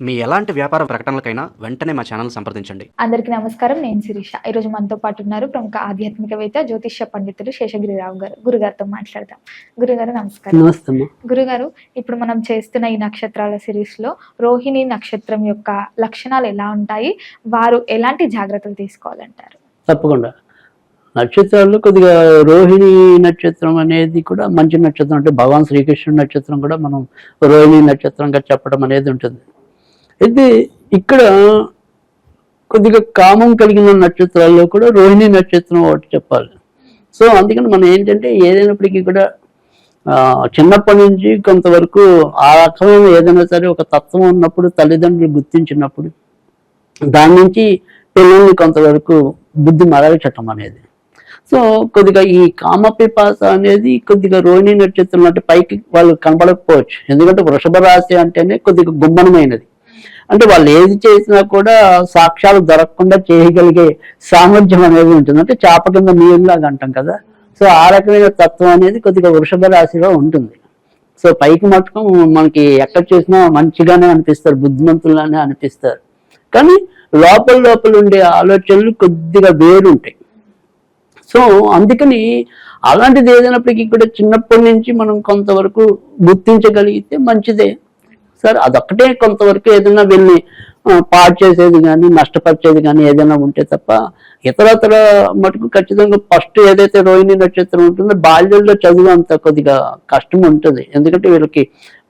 మీ ఎలాంటి వ్యాపార ప్రకటనలకైనా వెంటనే మా ఛానల్ సంప్రదించండి. అందరికీ నమస్కారం. నేను శిరీష. ఈరోజు మనతో పాటు ఉన్నారు ప్రముఖ ఆధ్యాత్మికవేత్త జ్యోతిష్య పండితులు శేషగిరిరావు గారు. గురుగారితో మాట్లాడదాం. గురుగారు నమస్కారం. నమస్తే గురుగారు ఇప్పుడు మనం చేస్తున్న ఈ నక్షత్రాల సిరీస్లో రోహిణి నక్షత్రం యొక్క లక్షణాలు ఎలా ఉంటాయి? వారు ఎలాంటి జాగ్రత్తలు తీసుకోవాలంటారు? తప్పకుండా. నక్షత్రాల్లో కొద్దిగా రోహిణి నక్షత్రం అనేది కూడా మంచి నక్షత్రం. అంటే భగవాన్ శ్రీకృష్ణుడి నక్షత్రం కూడా మనం రోహిణి నక్షత్రంగా చెప్పడం అనేది ఉంటుంది. అయితే ఇక్కడ కొద్దిగా కామం కలిగిన నక్షత్రాల్లో కూడా రోహిణి నక్షత్రం ఒకటి చెప్పాలి. సో అందుకని మనం ఏంటంటే ఏదైనప్పటికీ కూడా చిన్నప్పటి నుంచి కొంతవరకు ఆ రకమైన ఏదైనా సరే ఒక తత్వం ఉన్నప్పుడు తల్లిదండ్రులు గుర్తించినప్పుడు దాని నుంచి పిల్లల్ని కొంతవరకు బుద్ధి మరగచటం అనేది. సో కొద్దిగా ఈ కామపిపాస అనేది కొద్దిగా రోహిణి నక్షత్రం అంటే పైకి వాళ్ళు కనపడకపోవచ్చు. ఎందుకంటే వృషభ రాశి అంటేనే కొద్దిగా గుమ్మనమైనది. అంటే వాళ్ళు ఏది చేసినా కూడా సాక్ష్యాలు దొరకకుండా చేయగలిగే సామర్థ్యం అనేది ఉంటుంది. అంటే చేప కింద నీళ్ళలాగా అంటాం కదా. సో ఆ రకమైన తత్వం అనేది కొద్దిగా వృషభ రాశిలో ఉంటుంది. సో పైకి మటుకం మనకి ఎక్కడ చూసినా మంచిగానే అనిపిస్తారు బుద్ధిమంతుల్లానే అనిపిస్తారు. కానీ లోపల లోపల ఉండే ఆలోచనలు కొద్దిగా వేరుంటాయి. సో అందుకని అలాంటిది ఏదైనప్పటికీ కూడా చిన్నప్పటి నుంచి మనం కొంతవరకు గుర్తించగలిగితే మంచిదే. చేస్తారు. అదొక్కటే కొంతవరకు ఏదైనా వెళ్ళి పాడు చేసేది కానీ నష్టపరిచేది కానీ ఏదైనా ఉంటే తప్ప ఇతరతర మటుకు ఖచ్చితంగా ఫస్ట్ ఏదైతే రోహిణి నక్షత్రం ఉంటుందో బాల్యంలో చదువు అంత కొద్దిగా కష్టం ఉంటుంది. ఎందుకంటే వీళ్ళకి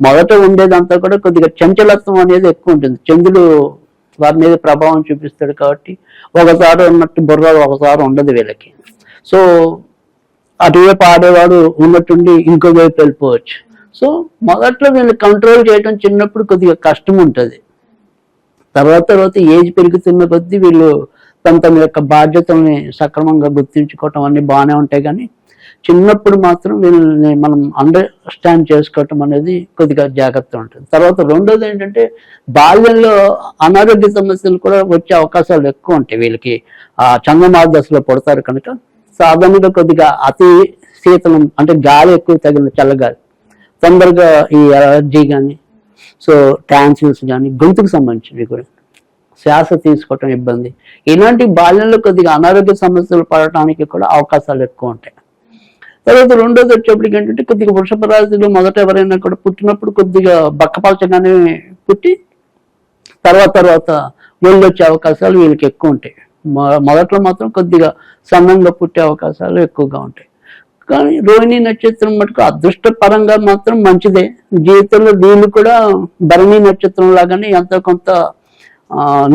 మొదట ఉండేదంతా కూడా కొద్దిగా చంచలత్వం అనేది ఎక్కువ ఉంటుంది. చంద్రుడు వారి మీద ప్రభావం చూపిస్తాడు కాబట్టి ఒకసారి ఉన్నట్టు బుర్ర ఒకసారి ఉండదు వీళ్ళకి. సో అటువైపు ఆడేవాడు ఉన్నట్టుండి ఇంకో వైపు వెళ్ళిపోవచ్చు. సో మొదట్లో వీళ్ళు కంట్రోల్ చేయడం చిన్నప్పుడు కొద్దిగా కష్టం ఉంటుంది తర్వాత తర్వాత ఏజ్ పెరుగుతున్న కొద్దీ వీళ్ళు తమ తమ యొక్క బాధ్యతల్ని సక్రమంగా గుర్తించుకోవటం అన్నీ బాగానే ఉంటాయి కానీ చిన్నప్పుడు మాత్రం వీళ్ళని మనం అండర్స్టాండ్ చేసుకోవటం అనేది కొద్దిగా జాగ్రత్త ఉంటుంది. తర్వాత రెండోది ఏంటంటే బాల్యంలో అనారోగ్య సమస్యలు కూడా వచ్చే అవకాశాలు ఎక్కువ ఉంటాయి వీళ్ళకి. ఆ చంద్రమార్గ దశలో పుడతారు కనుక సాధారణంగా కొద్దిగా అతి శీతలం అంటే గాలి ఎక్కువ తగిన చల్లగాలి. తొందరగా ఈ అలర్జీ కానీ సో ట్యాన్సిల్స్ కానీ గొంతుకు సంబంధించినవి కూడా. శ్వాస తీసుకోవటం ఇబ్బంది. ఇలాంటి బాల్యంలో కొద్దిగా అనారోగ్య సమస్యలు పడటానికి కూడా అవకాశాలు ఎక్కువ ఉంటాయి. తర్వాత రెండోది వచ్చేప్పటికి ఏంటంటే కొద్దిగా వృషభ రాశిలో మొదట ఎవరైనా కూడా పుట్టినప్పుడు కొద్దిగా బక్కపాల్చగానే పుట్టి తర్వాత తర్వాత ఒళ్ళు వచ్చే అవకాశాలు వీళ్ళకి ఎక్కువ ఉంటాయి. మొదట్లో మాత్రం కొద్దిగా సన్నంగా పుట్టే అవకాశాలు ఎక్కువగా ఉంటాయి. కానీ రోహిణి నక్షత్రం మటుకు అదృష్టపరంగా మాత్రం మంచిదే. జీవితంలో వీళ్ళు కూడా భరణి నక్షత్రం లాగానే ఎంతో కొంత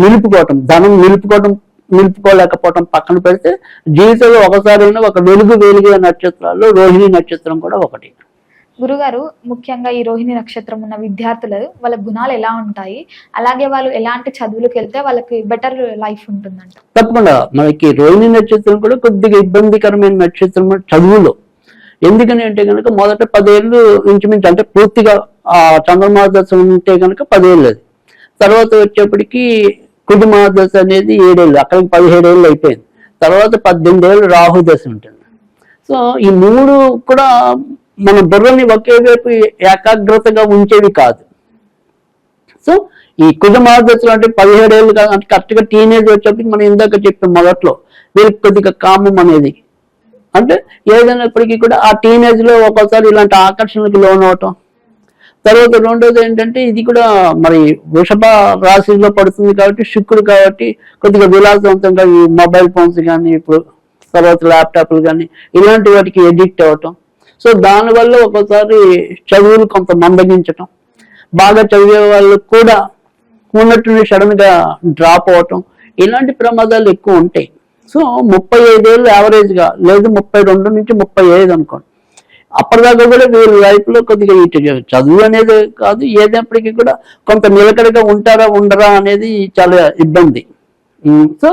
నిలుపుకోవటం ధనం నిలుపుకోవటం నిలుపుకోలేకపోవటం పక్కన పెడితే జీవితంలో ఒకసారైనా ఒక వెలుగు వెలుగే నక్షత్రాల్లో రోహిణి నక్షత్రం కూడా ఒకటి. గురుగారు ముఖ్యంగా ఈ రోహిణి నక్షత్రం ఉన్న విద్యార్థులు వాళ్ళ గుణాలు ఎలా ఉంటాయి? అలాగే వాళ్ళు ఎలాంటి చదువులకు వెళ్తే వాళ్ళకి బెటర్ లైఫ్ ఉంటుందంట. తప్పకుండా. మనకి రోహిణి నక్షత్రం కూడా కొద్దిగా ఇబ్బందికరమైన నక్షత్రం చదువులో. ఎందుకని అంటే కనుక మొదట పదేళ్ళు ఇంచుమించు అంటే పూర్తిగా ఆ చంద్రమాదశ ఉంటే కనుక పదేళ్ళు అది. తర్వాత వచ్చేప్పటికి కుటుంబాదశ అనేది ఏడేళ్ళు అక్కడికి పదిహేడేళ్ళు అయిపోయింది. తర్వాత పద్దెనిమిది ఏళ్ళు రాహుదశ ఉంటుంది. సో ఈ మూడు కూడా మన బుర్రని ఒకే వైపు ఏకాగ్రతగా ఉంచేవి కాదు. సో ఈ కుజమాదశలు అంటే పదిహేడేళ్ళు కాదు అంటే కరెక్ట్గా టీనేజ్ వచ్చేప్పటికి మనం ఇందాక చెప్పాం మొదట్లో వీళ్ళకి కొద్దిగా కామం అనేది. అంటే ఏదైనప్పటికీ కూడా ఆ టీనేజ్లో ఒక్కోసారి ఇలాంటి ఆకర్షణకు లోన్ అవటం తర్వాత రెండోది ఏంటంటే ఇది కూడా మరి వృషభ రాశిలో పడుతుంది కాబట్టి శుక్రుడు కాబట్టి కొద్దిగా విలాసవంతంగా ఈ మొబైల్ ఫోన్స్ కానీ ఇప్పుడు తర్వాత ల్యాప్టాప్లు కానీ ఇలాంటి వాటికి ఎడిక్ట్ అవ్వటం సో దానివల్ల ఒక్కోసారి చదువులు కొంత మందగించటం. బాగా చదివే వాళ్ళు కూడా ఉన్నట్టుండి సడన్గా డ్రాప్ అవటం. ఇలాంటి ప్రమాదాలు ఎక్కువ ఉంటాయి. సో ముప్పై ఐదేళ్ళు యావరేజ్గా లేదు ముప్పై రెండు నుంచి ముప్పై ఐదు అనుకోండి. అప్పటిదాకా కూడా వీళ్ళ లైఫ్లో కొద్దిగా ఇటు చదువు అనేది కాదు ఏదైనప్పటికీ కూడా కొంత నిలకడగా ఉంటారా ఉండరా అనేది చాలా ఇబ్బంది. సో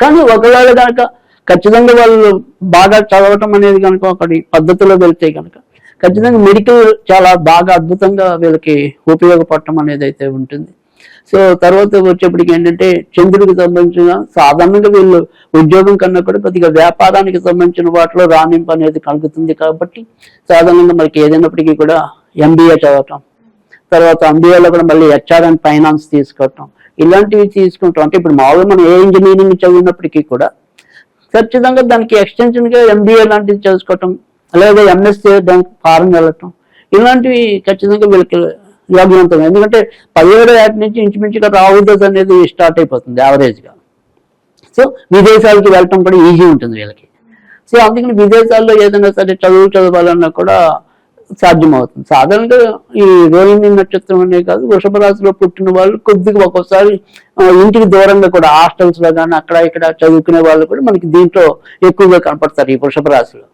కానీ ఒకవేళ కనుక ఖచ్చితంగా వాళ్ళు బాగా చదవటం అనేది కనుక ఒకటి పద్ధతిలో వెళ్తే కనుక ఖచ్చితంగా మెడికల్ చాలా బాగా అద్భుతంగా వీళ్ళకి ఉపయోగపడటం అనేది అయితే ఉంటుంది. సో తర్వాత వచ్చేప్పటికి ఏంటంటే చంద్రుడికి సంబంధించిన సాధారణంగా వీళ్ళు ఉద్యోగం కన్నా కూడా కొద్దిగా వ్యాపారానికి సంబంధించిన వాటిలో రాణింపు అనేది కలుగుతుంది కాబట్టి సాధారణంగా మనకి ఏదైనప్పటికీ కూడా ఎంబీఏ చదవటం తర్వాత ఎంబీఏలో కూడా మళ్ళీ హెచ్ఆర్ అండ్ ఫైనాన్స్ తీసుకోవటం ఇలాంటివి తీసుకుంటాం. అంటే ఇప్పుడు మామూలుగా మనం ఏ ఇంజనీరింగ్ చదివినప్పటికీ కూడా ఖచ్చితంగా దానికి ఎక్స్టెన్షన్గా గా ఎంబీఏ లాంటివి చేసుకోవటం లేదా ఎంఎస్సీ దానికి ఫారం వెళ్ళటం ఇలాంటివి ఖచ్చితంగా వీళ్ళకి యోగ్యవంతం ఎందుకంటే పదిహేడో యాప్ నుంచి ఇంచుమించుగా రావుదస్ అనేది స్టార్ట్ అయిపోతుంది యావరేజ్గా సో విదేశాలకు వెళ్ళటం కూడా ఈజీ ఉంటుంది వీళ్ళకి. సో అందుకని విదేశాల్లో ఏదైనా సరే చదువు చదవాలన్నా కూడా సాధ్యమవుతుంది. సాధారణంగా ఈ రోహిణి నక్షత్రం అనే కాదు వృషభ రాశిలో పుట్టిన వాళ్ళు కొద్దిగా ఒక్కోసారి ఇంటికి దూరంగా కూడా హాస్టల్స్లో కానీ అక్కడ ఇక్కడ చదువుకునే వాళ్ళు కూడా మనకి దీంట్లో ఎక్కువగా కనపడతారు ఈ వృషభ రాశిలో.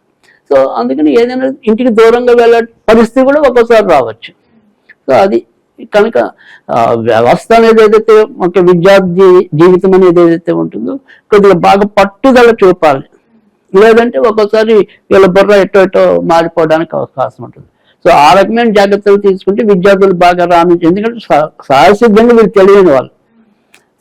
సో అందుకని ఏదైనా ఇంటికి దూరంగా వెళ్ళే పరిస్థితి కూడా ఒక్కోసారి రావచ్చు. సో అది కనుక ఆ, వ్యవస్థ అనేది ఏదైతే ఒక విద్యార్థి జీవితం అనేది ఏదైతే ఉంటుందో కొద్దిగా బాగా పట్టుదల చూపాలి. లేదంటే ఒక్కోసారి వీళ్ళ బుర్ర ఎటో ఎటో మారిపోవడానికి అవకాశం ఉంటుంది. సో ఆ రకమైన జాగ్రత్తలు తీసుకుంటే విద్యార్థులు బాగా రాణించి ఎందుకంటే సహ- సహజసిద్ధంగా వీళ్ళు తెలియని వాళ్ళు.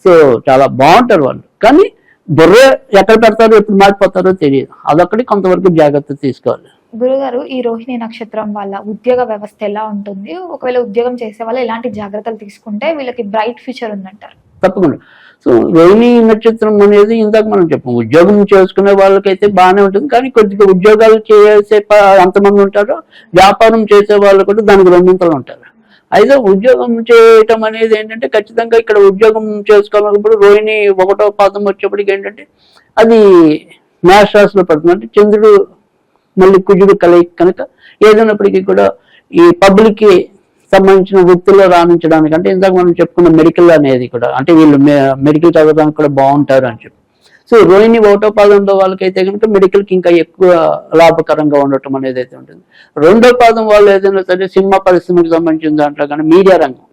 సో చాలా బాగుంటారు వాళ్ళు. కానీ బుర్ర ఎక్కడ పెడతారో ఎప్పుడు మారిపోతారో తెలియదు. అదొక్కటి కొంతవరకు జాగ్రత్త తీసుకోవాలి. గురుగారు ఈ రోహిణి నక్షత్రం వల్ల ఉద్యోగ వ్యవస్థ ఎలా ఉంటుంది? ఒకవేళ ఉద్యోగం చేసే వాళ్ళు ఎలాంటి జాగ్రత్తలు తీసుకుంటే వీళ్ళకి బ్రైట్ ఫ్యూచర్ ఉందంటారు? తప్పకుండా. సో రోహిణి నక్షత్రం అనేది ఇందాక మనం చెప్పాం ఉద్యోగం చేసుకునే వాళ్ళకైతే బాగానే ఉంటుంది కానీ కొద్దిగా ఉద్యోగాలు చేసే ప- ఎంతమంది ఉంటారో వ్యాపారం చేసే వాళ్ళు కూడా దానికి రెండింతలు ఉంటారు. అయితే ఉద్యోగం చేయటం అనేది ఏంటంటే ఖచ్చితంగా ఇక్కడ ఉద్యోగం చేసుకోవాలన్నప్పుడు రోహిణి ఒకటో పాదం వచ్చేప్పటికి ఏంటంటే అది మ్యాష్ రాశిలో పడుతుంది. అంటే చంద్రుడు మళ్ళీ కుజుడు కలయిక కనుక ఏదైనప్పటికీ కూడా ఈ పబ్లిక్కి సంబంధించిన వృత్తిలో రాణించడానికి అంటే ఇందాక మనం చెప్పుకున్న మెడికల్ అనేది కూడా అంటే వీళ్ళు మెడికల్ చదవడానికి కూడా బాగుంటారు అని చెప్పి. సో రోహిణి ఒకటో పాదంలో వాళ్ళకైతే కనుక మెడికల్కి ఇంకా ఎక్కువ లాభకరంగా ఉండటం అనేది అయితే ఉంటుంది. రెండో పాదం వాళ్ళు ఏదైనా సరే సినిమా పరిశ్రమకు సంబంధించిన దాంట్లో కానీ మీడియా రంగం.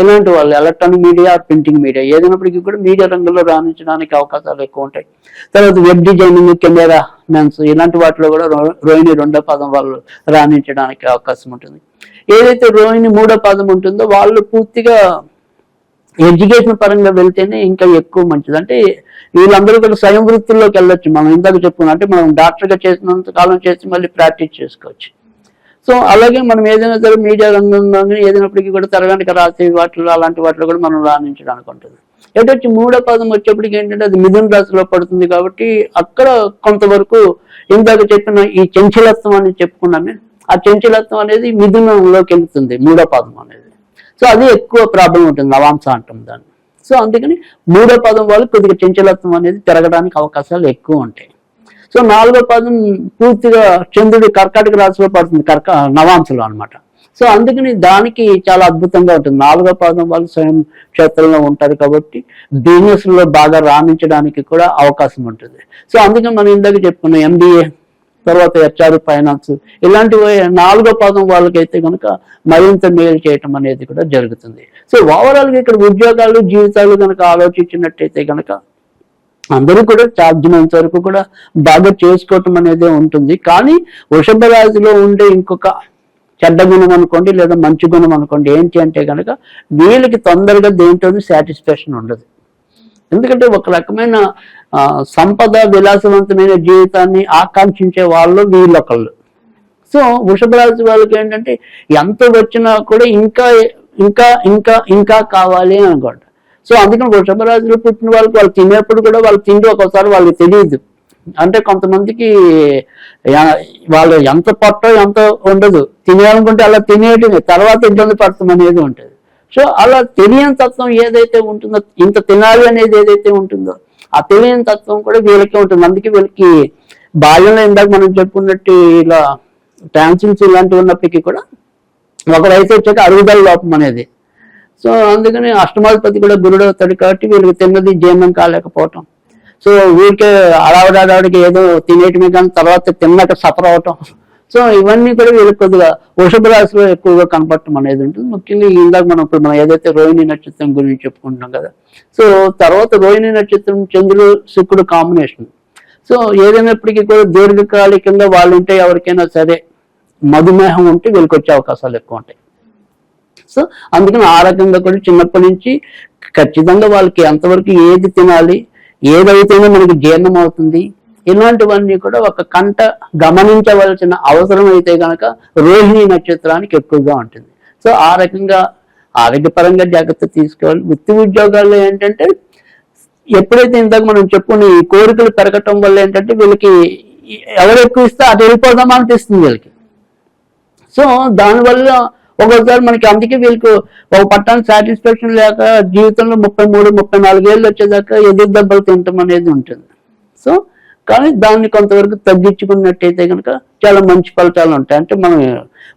ఇలాంటి వాళ్ళు ఎలక్ట్రానిక్ మీడియా ప్రింటింగ్ మీడియా ఏదైనప్పటికీ కూడా మీడియా రంగంలో రాణించడానికి అవకాశాలు ఎక్కువ ఉంటాయి. తర్వాత వెబ్ డిజైనింగ్ కెమెరా మెన్స్ ఇలాంటి వాటిలో కూడా రోహిణి రెండో పాదం వాళ్ళు రాణించడానికి అవకాశం ఉంటుంది. ఏదైతే రోహిణి మూడో పాదం ఉంటుందో వాళ్ళు పూర్తిగా ఎడ్యుకేషన్ పరంగా వెళ్తేనే ఇంకా ఎక్కువ మంచిది. అంటే వీళ్ళందరూ కూడా స్వయం వృత్తుల్లోకి వెళ్ళొచ్చు. మనం ఇందాక చెప్పుకున్నాం. అంటే మనం డాక్టర్గా చేసినంత కాలం చేసి మళ్ళీ ప్రాక్టీస్ చేసుకోవచ్చు. సో అలాగే మనం ఏదైనా సరే మీడియా రంగంలో ఏదైనప్పటికీ కూడా తరగనికి రాసే వాటిలో అలాంటి వాటిలో కూడా మనం రాణించడానికి ఉంటుంది. ఎటు వచ్చి మూడో పదం వచ్చేప్పటికి ఏంటంటే అది మిథున రాశిలో పడుతుంది కాబట్టి అక్కడ కొంతవరకు ఇందాక చెప్పిన ఈ చంచలత్వం అని చెప్పుకున్నామే. ఆ చంచలత్వం అనేది మిథునంలోకి వెళ్తుంది మూడో పదం అనేది. సో అది ఎక్కువ ప్రాబ్లం ఉంటుంది నవాంశ అంటాం దాన్ని. సో అందుకని మూడో పదం వాళ్ళు కొద్దిగా చంచలత్వం అనేది పెరగడానికి అవకాశాలు ఎక్కువ ఉంటాయి. సో నాలుగో పదం పూర్తిగా చంద్రుడు కర్కాటక రాశిలో పడుతుంది కర్క నవాంశలో అనమాట సో అందుకని దానికి చాలా అద్భుతంగా ఉంటుంది. నాలుగో పాదం వాళ్ళు స్వయం క్షేత్రంలో ఉంటారు కాబట్టి బిజినెస్లో బాగా రాణించడానికి కూడా అవకాశం ఉంటుంది. సో అందుకని మనం ఇందాక చెప్పుకున్నాం ఎంబీఏ తర్వాత హెచ్ఆర్ ఫైనాన్స్. ఇలాంటివి నాలుగో పాదం వాళ్ళకైతే కనుక మరింత మేలు చేయటం అనేది కూడా జరుగుతుంది. సో ఓవరాల్గా ఇక్కడ ఉద్యోగాలు జీవితాలు కనుక ఆలోచించినట్టయితే కనుక అందరూ కూడా సాధ్యమైనంత వరకు కూడా బాగా చేసుకోవటం అనేది ఉంటుంది. కానీ వృషభ రాశిలో ఉండే ఇంకొక చెడ్డ గుణం అనుకోండి లేదా మంచి గుణం అనుకోండి ఏంటి అంటే కనుక వీళ్ళకి తొందరగా దేంట్లోనూ సాటిస్ఫాక్షన్ ఉండదు. ఎందుకంటే ఒక రకమైన సంపద విలాసవంతమైన జీవితాన్ని ఆకాంక్షించే వాళ్ళు వీళ్ళొకళ్ళు. సో వృషభ రాశి వాళ్ళకి ఏంటంటే ఎంత వచ్చినా కూడా ఇంకా ఇంకా ఇంకా ఇంకా కావాలి అని అనుకోండి సో అందుకని వృషభ రాశిలో పుట్టిన వాళ్ళకి వాళ్ళు తినేప్పుడు కూడా వాళ్ళు తిండి ఒక్కోసారి వాళ్ళకి తెలియదు. అంటే కొంతమందికి వాళ్ళు ఎంత పట్టో ఎంత ఉండదు. తినేయాలనుకుంటే అలా తినేయటమే. తర్వాత ఇబ్బంది పడతాం అనేది ఉంటుంది. సో అలా తెలియని తత్వం ఏదైతే ఉంటుందో ఇంత తినాలి అనేది ఏదైతే ఉంటుందో ఆ తెలియని తత్వం కూడా వీళ్ళకి ఉంటుంది. అందుకే వీళ్ళకి బాల్యంలో ఇందాక మనం చెప్పుకున్నట్టు ఇలా టాన్సిల్స్ ఇలాంటివి ఉన్నప్పటికీ కూడా ఒక వయసు వచ్చాక అరుగుదల లోపం అనేది. సో అందుకని అష్టమాధిపతి కూడా గురుడు అవుతాడు కాబట్టి వీళ్ళకి తిన్నది జీర్ణం కాలేకపోవటం. సో ఊరికే అడావిడాడికి ఏదో తినేయటమే కానీ తర్వాత తిన్నాక సఫర్ అవటం సో ఇవన్నీ కూడా వీళ్ళకి కొద్దిగా వృషభ రాశిలో ఎక్కువగా కనపడటం అనేది ఉంటుంది. ముఖ్యంగా ఇందాక మనం ఇప్పుడు మనం ఏదైతే రోహిణి నక్షత్రం గురించి చెప్పుకుంటున్నాం కదా సో తర్వాత రోహిణి నక్షత్రం చంద్రుడు శుక్రుడు కాంబినేషన్ సో ఏదైనప్పటికీ కూడా దీర్ఘకాలికంగా వాళ్ళు ఉంటే ఎవరికైనా సరే మధుమేహం ఉంటే వీళ్ళకి వచ్చే అవకాశాలు ఎక్కువ ఉంటాయి. సో అందుకని ఆ రకంగా కూడా చిన్నప్పటి నుంచి ఖచ్చితంగా వాళ్ళకి ఎంతవరకు ఏది తినాలి ఏదైతేనే మనకి జీర్ణం అవుతుంది ఇలాంటివన్నీ కూడా ఒక కంట గమనించవలసిన అవసరం అయితే గనక రోహిణి నక్షత్రానికి ఎక్కువగా ఉంటుంది. సో ఆ రకంగా ఆరోగ్యపరంగా జాగ్రత్త తీసుకోవాలి. వృత్తి ఉద్యోగాల్లో ఏంటంటే ఎప్పుడైతే ఇందాక మనం చెప్పుకుని కోరికలు పెరగటం వల్ల ఏంటంటే వీళ్ళకి ఎవరు ఎక్కువ ఇస్తే అది వెళ్ళిపోదామా అనిపిస్తుంది వీళ్ళకి. సో దానివల్ల ఒక్కొక్కసారి మనకి అందుకే వీళ్ళకి ఒక పట్టానికి సాటిస్ఫాక్షన్ లేక జీవితంలో ముప్పై మూడు ముప్పై నాలుగేళ్ళు వచ్చేదాకా ఎదురు దెబ్బలు తింటాం అనేది ఉంటుంది. సో కానీ దాన్ని కొంతవరకు తగ్గించుకున్నట్టయితే కనుక చాలా మంచి ఫలితాలు ఉంటాయి. అంటే మనం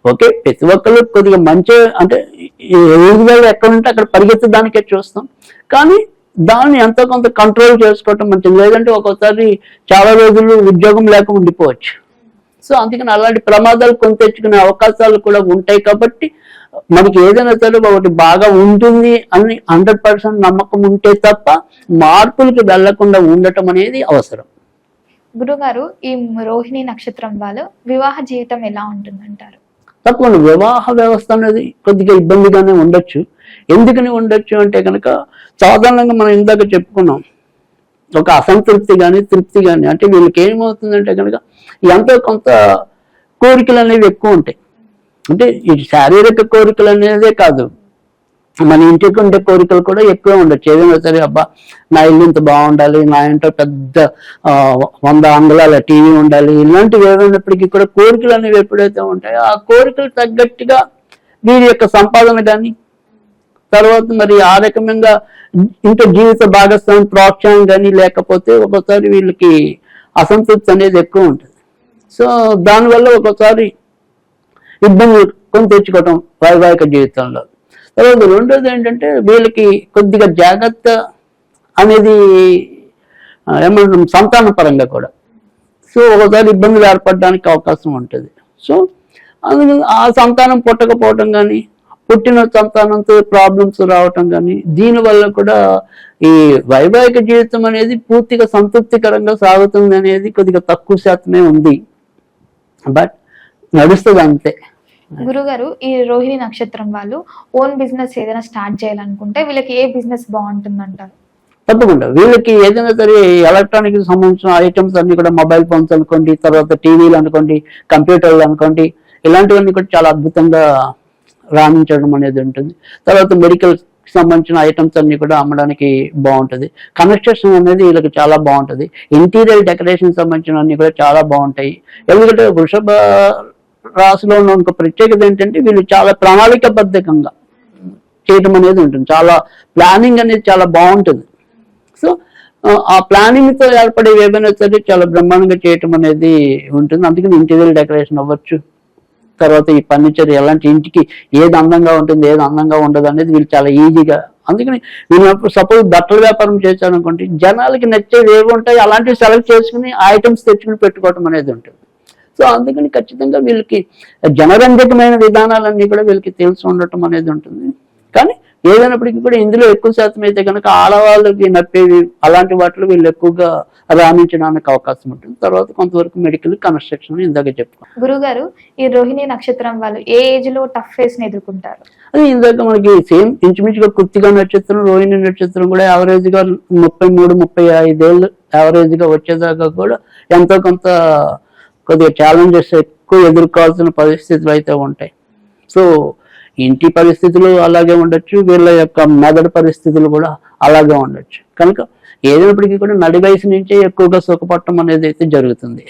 ఓకే ప్రతి ఒక్కరు కొద్దిగా మంచి అంటే ఎదుగుదల ఎక్కడ ఉంటే అక్కడ పరిగెత్తడానికే చూస్తాం. కానీ దాన్ని ఎంతో కొంత కంట్రోల్ చేసుకోవటం మంచిది. లేదంటే ఒక్కోసారి చాలా రోజులు ఉద్యోగం లేక ఉండిపోవచ్చు. సో అందుకని అలాంటి ప్రమాదాలు కొని తెచ్చుకునే అవకాశాలు కూడా ఉంటాయి కాబట్టి మనకి ఏదైనా సరే ఒకటి బాగా ఉంటుంది అని హండ్రెడ్ పర్సెంట్ నమ్మకం ఉంటే తప్ప మార్పులకు వెళ్ళకుండా ఉండటం అనేది అవసరం. గురుగారు ఈ రోహిణి నక్షత్రం వాళ్ళు వివాహ జీవితం ఎలా ఉంటుందంటారు? తప్పకుండా. వివాహ వ్యవస్థ అనేది కొద్దిగా ఇబ్బందిగానే ఉండొచ్చు. ఎందుకని ఉండొచ్చు అంటే కనుక సాధారణంగా మనం ఇందాక చెప్పుకున్నాం ఒక అసంతృప్తి కానీ తృప్తి కానీ అంటే వీళ్ళకి ఏమవుతుందంటే కనుక ఎంతో కొంత కోరికలు అనేవి ఎక్కువ ఉంటాయి. అంటే ఈ శారీరక కోరికలు అనేదే కాదు. మన ఇంటికి ఉండే కోరికలు కూడా ఎక్కువ ఉండొచ్చు. ఏదైనా సరే అబ్బా నా ఇల్లు ఇంత బాగుండాలి నా ఇంట్లో పెద్ద వంద అంగుళాల టీవీ ఉండాలి ఇలాంటివి ఏమైనప్పటికీ కూడా కోరికలు అనేవి ఎప్పుడైతే ఉంటాయో ఆ కోరికలు తగ్గట్టుగా వీరి యొక్క సంపాదన కానీ తర్వాత మరి ఆ రకమంగా ఇంకా జీవిత భాగస్వామి ప్రోత్సాహం కానీ లేకపోతే ఒక్కోసారి వీళ్ళకి అసంతృప్తి అనేది ఎక్కువ ఉంటుంది. సో దానివల్ల ఒక్కోసారి ఇబ్బందులు కొని తెచ్చుకోవటం వైవాహిక జీవితంలో. తర్వాత రెండోది ఏంటంటే వీళ్ళకి కొద్దిగా జాగ్రత్త అనేది ఏమంటాం సంతాన పరంగా కూడా. సో ఒకసారి ఇబ్బందులు ఏర్పడడానికి అవకాశం ఉంటుంది. సో అందుకని ఆ సంతానం పుట్టకపోవటం కానీ పుట్టిన సంతానంతో ప్రాబ్లమ్స్ రావటం కానీ దీనివల్ల కూడా ఈ వైవాహిక జీవితం అనేది పూర్తిగా సంతృప్తికరంగా సాగుతుంది అనేది కొద్దిగా తక్కువ శాతమే ఉంది. బట్ నడుస్తుంది అంతే. గురుగారు ఈ రోహిణి నక్షత్రం వాళ్ళు ఓన్ బిజినెస్ ఏదైనా స్టార్ట్ చేయాలనుకుంటే వీళ్ళకి ఏ బిజినెస్ బాగుంటుందంటారు తప్పకుండా. వీళ్ళకి ఏదైనా సరే ఎలక్ట్రానిక్ సంబంధించిన ఐటమ్స్ అన్ని కూడా మొబైల్ ఫోన్స్ అనుకోండి తర్వాత టీవీలు అనుకోండి కంప్యూటర్లు అనుకోండి ఇలాంటివన్నీ కూడా చాలా అద్భుతంగా రాణించడం అనేది ఉంటుంది. తర్వాత మెడికల్ సంబంధించిన ఐటమ్స్ అన్ని కూడా అమ్మడానికి బాగుంటుంది. కన్స్ట్రక్షన్ అనేది వీళ్ళకి చాలా బాగుంటుంది. ఇంటీరియర్ డెకరేషన్ సంబంధించిన అన్ని కూడా చాలా బాగుంటాయి. ఎందుకంటే వృషభ రాశిలో ఉన్న ఒక ప్రత్యేకత ఏంటంటే వీళ్ళు చాలా ప్రణాళికబద్ధకంగా చేయటం అనేది ఉంటుంది. చాలా ప్లానింగ్ అనేది చాలా బాగుంటుంది. సో ఆ, ప్లానింగ్తో ఏర్పడే ఏమైనా సరే చాలా బ్రహ్మాండంగా చేయటం అనేది ఉంటుంది. అందుకని ఇంటీరియర్ డెకరేషన్ అవ్వచ్చు. తర్వాత ఈ ఫర్నిచర్ ఎలాంటి ఇంటికి ఏది అందంగా ఉంటుంది ఏది అందంగా ఉండదు అనేది వీళ్ళు చాలా ఈజీగా. అందుకని నేను సపోజ్ బట్టల వ్యాపారం చేశాను అనుకోండి జనాలకి నచ్చేవి ఏవి ఉంటాయి అలాంటివి సెలెక్ట్ చేసుకుని ఐటమ్స్ తెచ్చుకుని పెట్టుకోవటం అనేది ఉంటుంది. సో అందుకని ఖచ్చితంగా వీళ్ళకి జనరంజకమైన విధానాలన్నీ కూడా వీళ్ళకి తెలిసి ఉండటం అనేది ఉంటుంది. కానీ ఏదైనప్పటికీ కూడా ఇందులో ఎక్కువ శాతం అయితే కనుక ఆడవాళ్ళకి నప్పేవి అలాంటి వాటిలో వీళ్ళు ఎక్కువగా రాణించడానికి అవకాశం ఉంటుంది. తర్వాత కొంతవరకు మెడికల్ కన్స్ట్రక్షన్ ఇందాక చెప్పుకున్నాం. గురుగారు ఈ రోహిణి నక్షత్రం వాళ్ళు ఏ ఏజ్లో టఫ్ ఫేస్ని ఎదుర్కొంటారు? అది ఇందాక మనకి సేమ్ ఇంచుమించుగా కుర్తిగా నక్షత్రం రోహిణి నక్షత్రం కూడా యావరేజ్గా ముప్పై మూడు ముప్పై ఐదేళ్ళు యావరేజ్గా వచ్చేదాకా కూడా ఎంతో కొంత కొద్దిగా ఛాలెంజెస్ ఎక్కువ ఎదుర్కోవాల్సిన పరిస్థితులు అయితే ఉంటాయి. సో ఇంటి పరిస్థితులు అలాగే ఉండొచ్చు వీళ్ళ యొక్క మెదడు పరిస్థితులు కూడా అలాగే ఉండొచ్చు. కనుక ఏదైనప్పటికీ కూడా నడి వయసు నుంచే ఎక్కువగా సుఖపడటం అనేది అయితే జరుగుతుంది.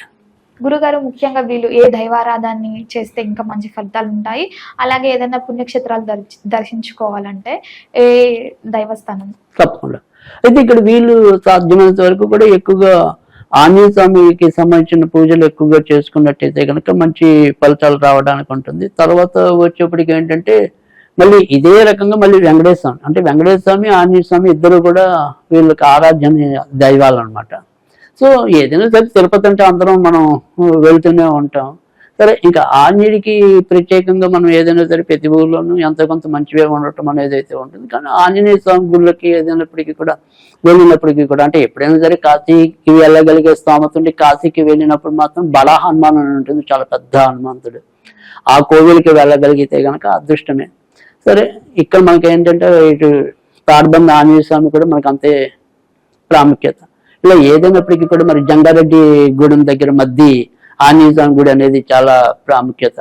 గురుగారు ముఖ్యంగా వీళ్ళు ఏ దైవారాధాన్ని చేస్తే ఇంకా మంచి ఫలితాలు ఉంటాయి? అలాగే ఏదైనా పుణ్యక్షేత్రాలు దర్శ- దర్శించుకోవాలంటే ఏ దైవస్థానం? తప్పకుండా. అయితే ఇక్కడ వీళ్ళు సాధ్యమైనంత వరకు కూడా ఎక్కువగా ఆంజనేయ స్వామికి సంబంధించిన పూజలు ఎక్కువగా చేసుకున్నట్టయితే కనుక మంచి ఫలితాలు రావడానికి ఉంటుంది. తర్వాత వచ్చేప్పటికి ఏంటంటే మళ్ళీ ఇదే రకంగా మళ్ళీ వెంకటేశ్వర స్వామి. అంటే వెంకటేశ్వర స్వామి ఆంజనేయ స్వామి ఇద్దరు కూడా వీళ్ళకి ఆరాధ్య దైవాలు అనమాట సో ఏదైనా సరే తిరుపతి అంటే అందరం మనం వెళ్తూనే ఉంటాం. సరే ఇంకా ఆంజనేయుడికి ప్రత్యేకంగా మనం ఏదైనా సరే ప్రతి ఊళ్ళోనూ ఎంతో కొంత మంచివే ఉండటం అనేది అయితే ఉంటుంది. కానీ ఆంజనేయ స్వామి గుళ్ళకి ఏదైనప్పటికీ కూడా వెళ్ళినప్పటికీ కూడా అంటే ఎప్పుడైనా సరే కాశీకి వెళ్ళగలిగే స్తోమత ఉండి కాశీకి వెళ్ళినప్పుడు మాత్రం బలా హనుమాన్ అని ఉంటుంది. చాలా పెద్ద హనుమంతుడు. ఆ కోవిల్కి వెళ్ళగలిగితే గనక అదృష్టమే. సరే ఇక్కడ మనకి ఏంటంటే ఇటు పాడబంద ఆంజనేయ స్వామి కూడా మనకు అంతే ప్రాముఖ్యత. ఇలా ఏదైనప్పటికీ కూడా మరి జంగారెడ్డి గూడెం దగ్గర మధ్య ఆంజనేయ స్వామి గుడి అనేది చాలా ప్రాముఖ్యత.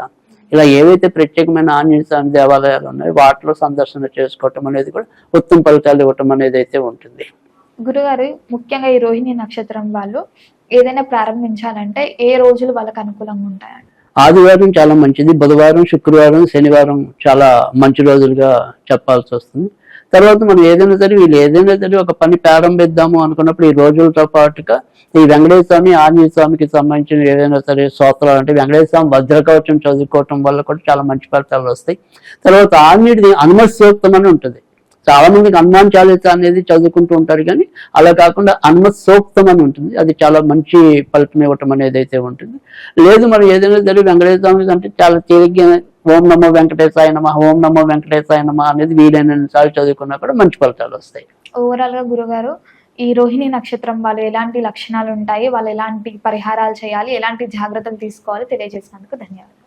ఇలా ఏవైతే ప్రత్యేకమైన ఆంజనేయ స్వామి దేవాలయాలు ఉన్నాయో వాటిలో సందర్శన చేసుకోవటం అనేది కూడా ఉత్తమ ఫలితాలు ఇవ్వటం అనేది అయితే ఉంటుంది. గురుగారు ముఖ్యంగా ఈ రోహిణి నక్షత్రం వాళ్ళు ఏదైనా ప్రారంభించాలంటే ఏ రోజులు వాళ్ళకి అనుకూలంగా ఉంటాయండి? ఆదివారం చాలా మంచిది. బుధవారం శుక్రవారం శనివారం చాలా మంచి రోజులుగా చెప్పాల్సి వస్తుంది. తర్వాత మనం ఏదైనా సరే వీళ్ళు ఏదైనా సరే ఒక పని ప్రారంభిద్దాము అనుకున్నప్పుడు ఈ రోజులతో పాటుగా ఈ వెంకటేశ్వర స్వామి ఆంజనేయ స్వామికి సంబంధించిన ఏదైనా సరే స్తోత్రాలు అంటే వెంకటేశ్వర స్వామి వజ్రకవచం చదువుకోవటం వల్ల కూడా చాలా మంచి ఫలితాలు వస్తాయి. తర్వాత ఆంజనేయుడి హనుమత్ సూక్తం అని ఉంటుంది. చాలా మందికి హనుమాన్ చాలీస అనేది చదువుకుంటూ ఉంటారు కానీ అలా కాకుండా హనుమత్ సూక్తం అని ఉంటుంది. అది చాలా మంచి ఫలితం ఇవ్వటం అనేది అయితే ఉంటుంది. లేదు మనం ఏదైనా సరే వెంకటేశ్వర స్వామి అంటే చాలా తేలిగ్గా ఓం నమో వెంకటేశాయ నమ ఓం నమో వెంకటేశాయ నమ అనేది వీలైన సార్లు చదువుకున్నా కూడా మంచి ఫలితాలు వస్తాయి. ఓవరాల్గా గురుగారు ఈ రోహిణి నక్షత్రం వాళ్ళు ఎలాంటి లక్షణాలు ఉంటాయి వాళ్ళు ఎలాంటి పరిహారాలు చేయాలి ఎలాంటి జాగ్రత్తలు తీసుకోవాలి తెలియజేసినందుకు ధన్యవాదాలు.